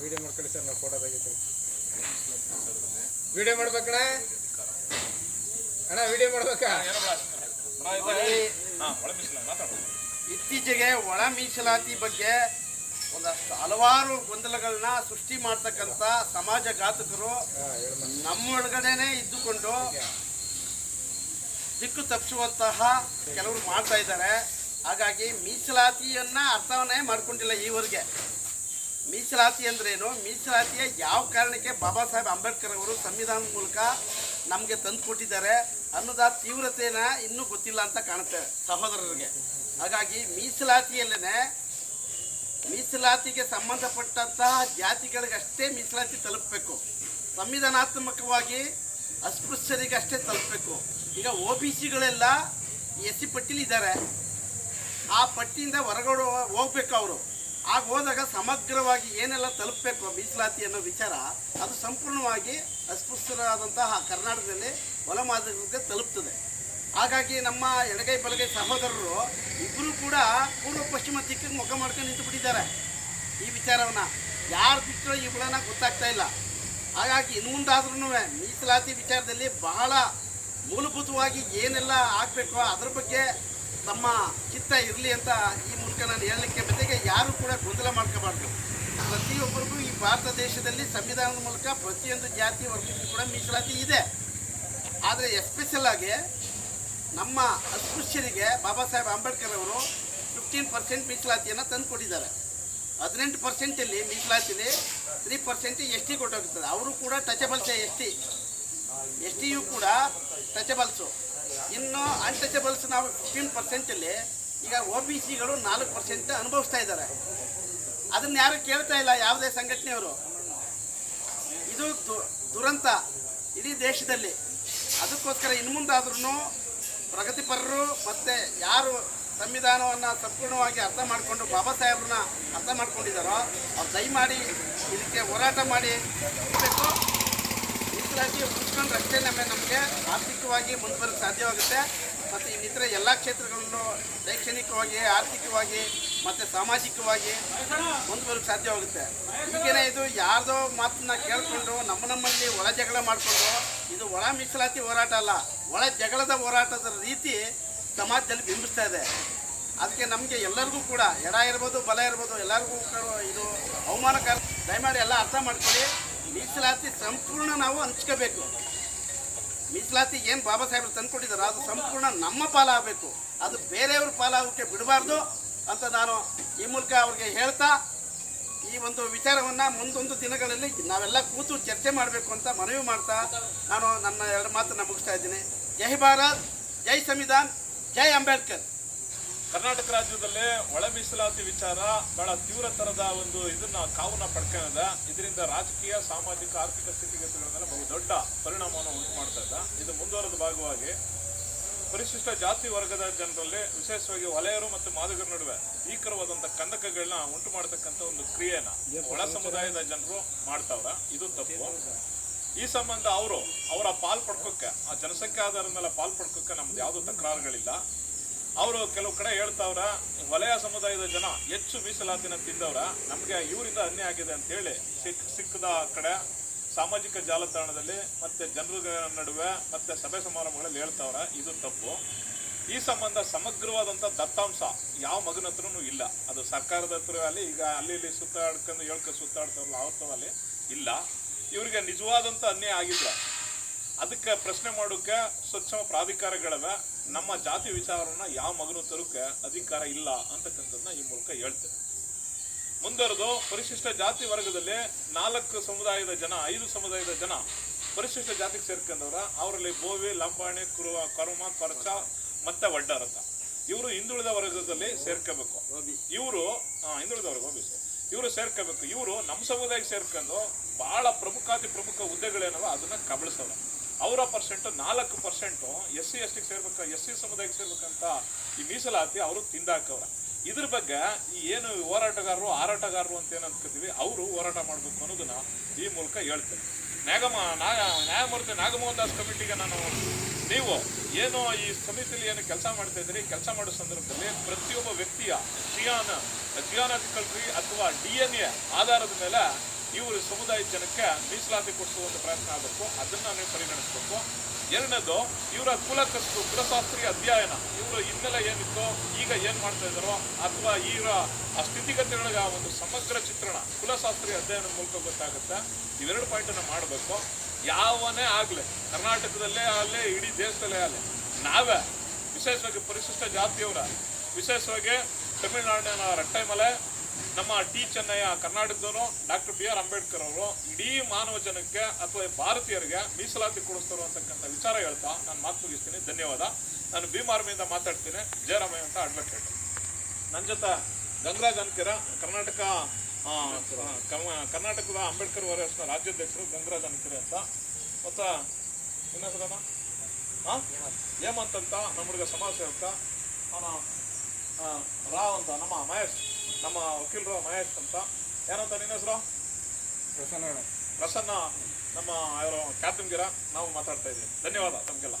Video ಮಾಡ್ಕೊಳ್ಳಿ sir ನಾವು photo video ಅಣ್ಣ ವಿಡಿಯೋ ಮಾಡ್ಬೇಕಾ? ಇತ್ತೀಚೆಗೆ ಒಳ ಮೀಸಲಾತಿ ಬಗ್ಗೆ ಒಂದಷ್ಟು ಹಲವಾರು ಗೊಂದಲಗಳನ್ನ ಸೃಷ್ಟಿ ಮಾಡ್ತಕ್ಕಂಥ ಸಮಾಜ ಘಾತಕರು ನಮ್ಮೊಳಗಡೆನೆ ಇದ್ದುಕೊಂಡು ದಿಕ್ಕು ತಪ್ಪಿಸುವಂತಹ ಕೆಲವರು ಮಾಡ್ತಾ ಇದ್ದಾರೆ. ಹಾಗಾಗಿ ಮೀಸಲಾತಿಯನ್ನ ಅರ್ಥವನ್ನೇ ಮಾಡ್ಕೊಂಡಿಲ್ಲ ಈವರೆಗೆ. ಮೀಸಲಾತಿ ಅಂದ್ರೇನು? ಮೀಸಲಾತಿಯ ಯಾವ ಕಾರಣಕ್ಕೆ ಬಾಬಾ ಸಾಹೇಬ್ ಅಂಬೇಡ್ಕರ್ ಅವರು ಸಂವಿಧಾನದ ಮೂಲಕ ನಮಗೆ ತಂದು ಕೊಟ್ಟಿದ್ದಾರೆ ಅನ್ನೋದ ತೀವ್ರತೆನ ಇನ್ನೂ ಗೊತ್ತಿಲ್ಲ ಅಂತ ಕಾಣುತ್ತೆ ಸಹೋದರರಿಗೆ. ಹಾಗಾಗಿ ಮೀಸಲಾತಿಯಲ್ಲೇ ಮೀಸಲಾತಿಗೆ ಸಂಬಂಧಪಟ್ಟಂತಹ ಜಾತಿಗಳಿಗಷ್ಟೇ ಮೀಸಲಾತಿ ತಲುಪಬೇಕು. ಸಂವಿಧಾನಾತ್ಮಕವಾಗಿ ಅಸ್ಪೃಶ್ಯರಿಗಷ್ಟೇ ತಲುಪಬೇಕು. ಈಗ ಒ ಬಿ ಸಿಗಳೆಲ್ಲ ಎಸ್ ಸಿ ಪಟ್ಟಿಲಿದ್ದಾರೆ. ಆ ಪಟ್ಟಿಯಿಂದ ಹೊರಗಡೆ ಹೋಗ್ಬೇಕು ಅವರು. ಆಗ ಹೋದಾಗ ಸಮಗ್ರವಾಗಿ ಏನೆಲ್ಲ ತಲುಪಬೇಕು ಮೀಸಲಾತಿ ಅನ್ನೋ ವಿಚಾರ ಅದು ಸಂಪೂರ್ಣವಾಗಿ ಅಸ್ಪೃಶ್ಯರಾದಂತಹ ಕರ್ನಾಟಕದಲ್ಲಿ ಹೊಲಮಾದರಿಗೆ ತಲುಪ್ತದೆ. ಹಾಗಾಗಿ ನಮ್ಮ ಎಡಗೈ ಬಲಗೈ ಸಹೋದರರು ಇಬ್ಬರು ಕೂಡ ಪೂರ್ವ ಪಶ್ಚಿಮ ದಿಕ್ಕಿಗೆ ಮುಖ ಮಾಡ್ಕೊಂಡು ನಿಂತು ಬಿಟ್ಟಿದ್ದಾರೆ ಈ ವಿಚಾರವನ್ನ. ಯಾರು ಬಿಟ್ಟರೋ ಇವುಗಳನ್ನ ಗೊತ್ತಾಗ್ತಾ ಇಲ್ಲ. ಹಾಗಾಗಿ ಇನ್ನು ಮುಂದಾದ್ರೂ ಮೀಸಲಾತಿ ವಿಚಾರದಲ್ಲಿ ಬಹಳ ಮೂಲಭೂತವಾಗಿ ಏನೆಲ್ಲ ಆಗಬೇಕು ಅದ್ರ ಬಗ್ಗೆ ತಮ್ಮ ಚಿತ್ತ ಇರಲಿ ಅಂತ ಈ ಮೂಲಕ ನಾನು ಹೇಳಲಿಕ್ಕೆ ಯಾರು ಕೂಡ ಗೊಂದಲ ಮಾಡ್ಕೋಬಾರ್ದು. ಪ್ರತಿಯೊಬ್ಬರಿಗೂ ಈ ಭಾರತ ದೇಶದಲ್ಲಿ ಸಂವಿಧಾನದ ಮೂಲಕ ಪ್ರತಿಯೊಂದು ಜಾತಿ ವರ್ಗಕ್ಕೂ ಕೂಡ ಮೀಸಲಾತಿ ಇದೆ. ಆದರೆ ಎಸ್ಪೆಷಲ್ ಆಗಿ ನಮ್ಮ ಅಸ್ಪೃಶ್ಯರಿಗೆ ಬಾಬಾ ಸಾಹೇಬ್ ಅಂಬೇಡ್ಕರ್ ಅವರು ಫಿಫ್ಟೀನ್ ಪರ್ಸೆಂಟ್ ಮೀಸಲಾತಿಯನ್ನು ತಂದು ಕೊಟ್ಟಿದ್ದಾರೆ ಹದಿನೆಂಟು ಪರ್ಸೆಂಟಲ್ಲಿ ಮೀಸಲಾತಿಲಿ ತ್ರೀ ಪರ್ಸೆಂಟ್ ಎಸ್ ಟಿ ಕೊಟ್ಟೋಗ್ತದೆ. ಅವರು ಕೂಡ ಟಚಬಲ್ಸೆ ಎಸ್ ಟಿ. ಎಸ್ ಟಿಯು ಕೂಡ ಟಚಬಲ್ಸು ಇನ್ನು ಅನ್ಟಚಬಲ್ಸ್ ನಾವು ಫಿಫ್ಟೀನ್ ಪರ್ಸೆಂಟಲ್ಲಿ ಈಗ ಒ ಬಿ ಸಿಗಳು ನಾಲ್ಕು ಪರ್ಸೆಂಟ್ ಅನುಭವಿಸ್ತಾ ಇದ್ದಾರೆ. ಅದನ್ನ ಯಾರು ಕೇಳ್ತಾ ಇಲ್ಲ ಯಾವುದೇ ಸಂಘಟನೆಯವರು. ಇದು ದುರಂತ ಇಡೀ ದೇಶದಲ್ಲಿ. ಅದಕ್ಕೋಸ್ಕರ ಇನ್ನು ಮುಂದಾದ್ರೂ ಪ್ರಗತಿಪರರು ಮತ್ತು ಯಾರು ಸಂವಿಧಾನವನ್ನು ಸಂಪೂರ್ಣವಾಗಿ ಅರ್ಥ ಮಾಡಿಕೊಂಡು ಬಾಬಾ ಸಾಹೇಬ್ರನ್ನ ಅರ್ಥ ಮಾಡ್ಕೊಂಡಿದ್ದಾರೋ ಅವ್ರು ದಯಮಾಡಿ ಇದಕ್ಕೆ ಹೋರಾಟ ಮಾಡಿ. ಇರಬೇಕು ಇದರಾಗಿ ಉಳಿಸ್ಕೊಂಡ್ರೆ ರಸ್ತೆ ನಮಗೆ ಆರ್ಥಿಕವಾಗಿ ಮುಂದುವರಕ್ಕೆ ಸಾಧ್ಯವಾಗುತ್ತೆ. ಮತ್ತು ಇನ್ನಿತರ ಎಲ್ಲ ಕ್ಷೇತ್ರಗಳನ್ನು ಶೈಕ್ಷಣಿಕವಾಗಿ, ಆರ್ಥಿಕವಾಗಿ, ಮತ್ತು ಸಾಮಾಜಿಕವಾಗಿ ಮುಂದುವರಕ್ಕೆ ಸಾಧ್ಯವಾಗುತ್ತೆ. ಈಗೇನೇ ಇದು ಯಾರ್ದೋ ಮಾತನ್ನ ಕೇಳಿಕೊಂಡು ನಮ್ಮ ನಮ್ಮಲ್ಲಿ ಒಳ ಜಗಳ ಮಾಡಿಕೊಂಡು, ಇದು ಒಳ ಮೀಸಲಾತಿ ಹೋರಾಟ ಅಲ್ಲ, ಒಳ ಜಗಳದ ಹೋರಾಟದ ರೀತಿ ಸಮಾಜದಲ್ಲಿ ಬಿಂಬಿಸ್ತಾ ಇದೆ. ಅದಕ್ಕೆ ನಮಗೆ ಎಲ್ಲರಿಗೂ ಕೂಡ, ಎಡ ಇರ್ಬೋದು, ಬಲ ಇರ್ಬೋದು, ಎಲ್ಲರಿಗೂ ಇದು ಅವಮಾನಕಾರ, ದಯಮಾಡಿ ಎಲ್ಲ ಅರ್ಥ ಮಾಡ್ಕೊಳ್ಳಿ. ಮೀಸಲಾತಿ ಸಂಪೂರ್ಣ ನಾವು ಹಂಚ್ಕೋಬೇಕು. ಮೀಸಲಾತಿ ಏನು ಬಾಬಾ ಸಾಹೇಬ್ರು ತಂದುಕೊಟ್ಟಿದ್ದಾರೆ ಅದು ಸಂಪೂರ್ಣ ನಮ್ಮ ಪಾಲಾಗಬೇಕು. ಅದು ಬೇರೆಯವ್ರ ಪಾಲಾಗೋಕ್ಕೆ ಬಿಡಬಾರ್ದು ಅಂತ ನಾನು ಈ ಮೂಲಕ ಅವ್ರಿಗೆ ಹೇಳ್ತಾ, ಈ ಒಂದು ವಿಚಾರವನ್ನು ಮುಂದೊಂದು ದಿನಗಳಲ್ಲಿ ನಾವೆಲ್ಲ ಕೂತು ಚರ್ಚೆ ಮಾಡಬೇಕು ಅಂತ ಮನವಿ ಮಾಡ್ತಾ ನಾನು ನನ್ನ ಎರಡು ಮಾತನ್ನು ಮುಗಿಸ್ತಾ ಇದ್ದೀನಿ. ಜೈ ಭಾರತ್, ಜೈ ಸಂವಿಧಾನ್, ಜೈ ಅಂಬೇಡ್ಕರ್. ಕರ್ನಾಟಕ ರಾಜ್ಯದಲ್ಲೇ ಒಳ ಮೀಸಲಾತಿ ವಿಚಾರ ಬಹಳ ತೀವ್ರ ತರದ ಒಂದು ಇದನ್ನ ಕಾವನ್ನ ಪಡ್ಕೊಂಡ ಇದರಿಂದ ರಾಜಕೀಯ, ಸಾಮಾಜಿಕ, ಆರ್ಥಿಕ ಸ್ಥಿತಿಗತಿಗಳ ಮೇಲೆ ಬಹು ದೊಡ್ಡ ಪರಿಣಾಮವನ್ನು ಉಂಟು ಮಾಡ್ತಾ ಇದ್ದ ಇದು ಮುಂದುವರೆದ ಭಾಗವಾಗಿ ಪರಿಶಿಷ್ಟ ಜಾತಿ ವರ್ಗದ ಜನರಲ್ಲಿ ವಿಶೇಷವಾಗಿ ವಲಯರು ಮತ್ತು ಮಾದಿಗರ ನಡುವೆ ಭೀಕರವಾದಂತಹ ಕಂದಕಗಳನ್ನ ಉಂಟು ಮಾಡತಕ್ಕಂತ ಒಂದು ಕ್ರಿಯೆನ ಒಳ ಸಮುದಾಯದ ಜನರು ಮಾಡ್ತಾವ್ರ. ಇದು ತಪ್ಪು. ಈ ಸಂಬಂಧ ಅವರು ಅವರ ಪಾಲ್ ಪಡ್ಕೋಕ್ಕೆ ಆ ಜನಸಂಖ್ಯಾ ಆಧಾರದ ಮೇಲೆ ಪಾಲ್ ಪಡ್ಕೋಕ್ಕೆ ನಮ್ದು ಯಾವುದೂ ತಕರಾರುಗಳಿಲ್ಲ. ಅವರು ಕೆಲವು ಕಡೆ ಹೇಳ್ತಾವ್ರ ವಲಯ ಸಮುದಾಯದ ಜನ ಹೆಚ್ಚು ಮೀಸಲಾತಿನ ತಿಂದವರ, ನಮಗೆ ಇವರಿಂದ ಅನ್ಯಾಯ ಆಗಿದೆ ಅಂತೇಳಿ ಸಿಕ್, ಸಿಕ್ಕದ ಕಡೆ ಸಾಮಾಜಿಕ ಜಾಲತಾಣದಲ್ಲಿ ಮತ್ತೆ ಜನರ ನಡುವೆ ಮತ್ತೆ ಸಭೆ ಸಮಾರಂಭಗಳಲ್ಲಿ ಹೇಳ್ತಾವ್ರ, ಇದು ತಪ್ಪು. ಈ ಸಂಬಂಧ ಸಮಗ್ರವಾದಂಥ ದತ್ತಾಂಶ ಯಾವ ಮಗನ ಹತ್ರನೂ ಇಲ್ಲ. ಅದು ಸರ್ಕಾರದ ಹತ್ರ ಅಲ್ಲಿ, ಈಗ ಅಲ್ಲಿ ಇಲ್ಲಿ ಸುತ್ತಾಡ್ಕೊಂಡು ಹೇಳ್ಕೊ ಸುತ್ತಾಡ್ತಾರಲ್ಲ ಅಲ್ಲಿ ಇಲ್ಲ. ಇವರಿಗೆ ನಿಜವಾದಂಥ ಅನ್ಯಾಯ ಆಗಿಲ್ಲ ಅದಕ್ಕೆ ಪ್ರಶ್ನೆ ಮಾಡೋಕೆ ಸ್ವಚ್ಛ ಪ್ರಾಧಿಕಾರಗಳವೆ. ನಮ್ಮ ಜಾತಿ ವಿಚಾರವನ್ನ ಯಾವ ಮಗನು ತರೋಕೆ ಅಧಿಕಾರ ಇಲ್ಲ ಅಂತಕ್ಕಂಥದ್ದನ್ನ ಈ ಮೂಲಕ ಹೇಳ್ತೇನೆ. ಮುಂದುವರೆದು ಪರಿಶಿಷ್ಟ ಜಾತಿ ವರ್ಗದಲ್ಲಿ ನಾಲ್ಕು ಸಮುದಾಯದ ಜನ ಐದು ಸಮುದಾಯದ ಜನ ಪರಿಶಿಷ್ಟ ಜಾತಿಗೆ ಸೇರ್ಕೊಂಡವ್ರ ಅವರಲ್ಲಿ ಬೋವಿ ಲಂಬಾಣಿ ಕುರುವ ಕರ್ಮ ಕೊರಚ ಮತ್ತೆ ವಡ್ಡಾರತ ಇವರು ಹಿಂದುಳಿದ ವರ್ಗದಲ್ಲಿ ಸೇರ್ಕೋಬೇಕು. ಇವರು ಹಿಂದುಳಿದ ವರ್ಗ. ಇವರು ಸೇರ್ಕೋಬೇಕು. ಇವರು ನಮ್ಮ ಸಮುದಾಯಕ್ಕೆ ಸೇರ್ಕೊಂಡು ಬಹಳ ಪ್ರಮುಖಾತಿ ಪ್ರಮುಖ ಹುದ್ದೆಗಳೇನವ ಅದನ್ನ ಕಬಳಿಸೋರು. ಅವರ ಪರ್ಸೆಂಟ್ ನಾಲ್ಕು ಪರ್ಸೆಂಟು ಎಸ್ ಸಿ, ಎಸ್ ಟಿಗೆ ಸೇರ್ಬೇಕು, ಎಸ್ ಸಿ ಸಮುದಾಯಕ್ಕೆ ಸೇರ್ಬೇಕಂತ ಈ ಮೀಸಲಾತಿ ಅವರು ತಿಂದಾಕವ್ರ. ಇದ್ರ ಬಗ್ಗೆ ಈ ಏನು ಹೋರಾಟಗಾರರು ಹಾರಾಟಗಾರರು ಅಂತ ಏನು ಅನ್ಕೋತೀವಿ, ಅವರು ಹೋರಾಟ ಮಾಡಬೇಕು ಅನ್ನೋದನ್ನ ಈ ಮೂಲಕ ಹೇಳ್ತೇನೆ ನ್ಯಾಗಮ ನಾಗ ನ್ಯಾಯಮೂರ್ತಿ ನಾಗಮೋಹನ್ ದಾಸ್ ಕಮಿಟಿಗೆ ನಾನು ನೀವು ಏನು ಈ ಸಮಿತಿಯಲ್ಲಿ ಏನು ಕೆಲಸ ಮಾಡ್ತಾ ಇದ್ದೀರಿ, ಕೆಲಸ ಮಾಡೋ ಸಂದರ್ಭದಲ್ಲಿ ಪ್ರತಿಯೊಬ್ಬ ವ್ಯಕ್ತಿಯ ಜಿಯಾನ ಜಿಯಾನಿಕಲ್ ಟ್ರೀ ಅಥವಾ ಡಿ ಎನ್ ಎ ಆಧಾರದ ಮೇಲೆ ಇವರು ಸಮುದಾಯದ ಜನಕ್ಕೆ ಮೀಸಲಾತಿ ಕೊಡಿಸುವಂತ ಪ್ರಯತ್ನ ಆಗಬೇಕು, ಅದನ್ನ ನೀವು ಪರಿಗಣಿಸಬೇಕು. ಎರಡನೇದು, ಇವರ ಕುಲಕಸ್ತು ಕಸು ಕುಲಶಾಸ್ತ್ರೀಯ ಅಧ್ಯಯನ. ಇವರ ಹಿನ್ನೆಲೆ ಏನಿತ್ತು, ಈಗ ಏನ್ ಮಾಡ್ತಾ ಇದ್ದಾರೋ, ಅಥವಾ ಇವರ ಆ ಸ್ಥಿತಿಗತಿಗಳ ಒಂದು ಸಮಗ್ರ ಚಿತ್ರಣ, ಕುಲಶಾಸ್ತ್ರೀಯ ಅಧ್ಯಯನ ಮೂಲಕ ಗೊತ್ತಾಗುತ್ತೆ. ಇವೆರಡು ಪಾಯಿಂಟ್ ಅನ್ನ ಮಾಡಬೇಕು. ಯಾವನೇ ಆಗ್ಲಿ, ಕರ್ನಾಟಕದಲ್ಲೇ ಆಗಲಿ, ಇಡೀ ದೇಶದಲ್ಲೇ ಆಗಲಿ, ನಾವೇ ವಿಶೇಷವಾಗಿ ಪರಿಶಿಷ್ಟ ಜಾತಿಯವರ, ವಿಶೇಷವಾಗಿ ತಮಿಳುನಾಡಿನ ರಟ್ಟೈಮಲೆ ನಮ್ಮ ಟಿ ಚೆನ್ನಯ್ಯ ಕರ್ನಾಟಕದವರು ಡಾಕ್ಟರ್ ಬಿ ಆರ್ ಅಂಬೇಡ್ಕರ್ ಅವರು ಇಡೀ ಮಾನವ ಜನಕ್ಕೆ ಅಥವಾ ಭಾರತೀಯರಿಗೆ ಮೀಸಲಾತಿ ಕೊಡಿಸ್ತಾರೋ ಅಂತಕ್ಕಂಥ ವಿಚಾರ ಹೇಳ್ತಾ ನಾನು ಮಾತು ಮುಗಿಸ್ತೀನಿ. ಧನ್ಯವಾದ. ನಾನು ಭೀಮಾರ್ಮಿಯಿಂದ ಮಾತಾಡ್ತೀನಿ. ಜಯರಾಮಯ್ಯ ಅಂತ ಅಡ್ವೊಕೇಟ್. ನನ್ನ ಜೊತೆ ಗಂಗರಾಜ್ ಅಂತೀರ ಕರ್ನಾಟಕ ಕರ್ನಾಟಕದ ಅಂಬೇಡ್ಕರ್ ವಾರಿಯರ್ಸ್ನ ರಾಜ್ಯಾಧ್ಯಕ್ಷರು ಗಂಗರಾಜ್ ಅಂತೀರ ಅಂತ. ಮತ್ತು ಇನ್ನೊಂದ್ಸಲ? ಹಾ ಹೇಮಂತ್ ಅಂತ ನಮ್ಮ ಹುಡುಗ ಸಮಾಜ ಸೇವಕ. ಅವನ ರಾವ್ ಅಂತ, ನಮ್ಮ ಮಹೇಶ್. ನಮ್ಮ ವಕೀಲರು ಮಹೇಶ್ ಅಂತ. ಏನಂತ ನಿನ್ನ ಹೆಸರು? ಪ್ರಸನ್ನ ಪ್ರಸನ್ನ ನಮ್ಮ ಇವರು ಗಿರ. ನಾವು ಮಾತಾಡ್ತಾ ಇದ್ದೀವಿ. ಧನ್ಯವಾದ ತಮಗೆಲ್ಲ.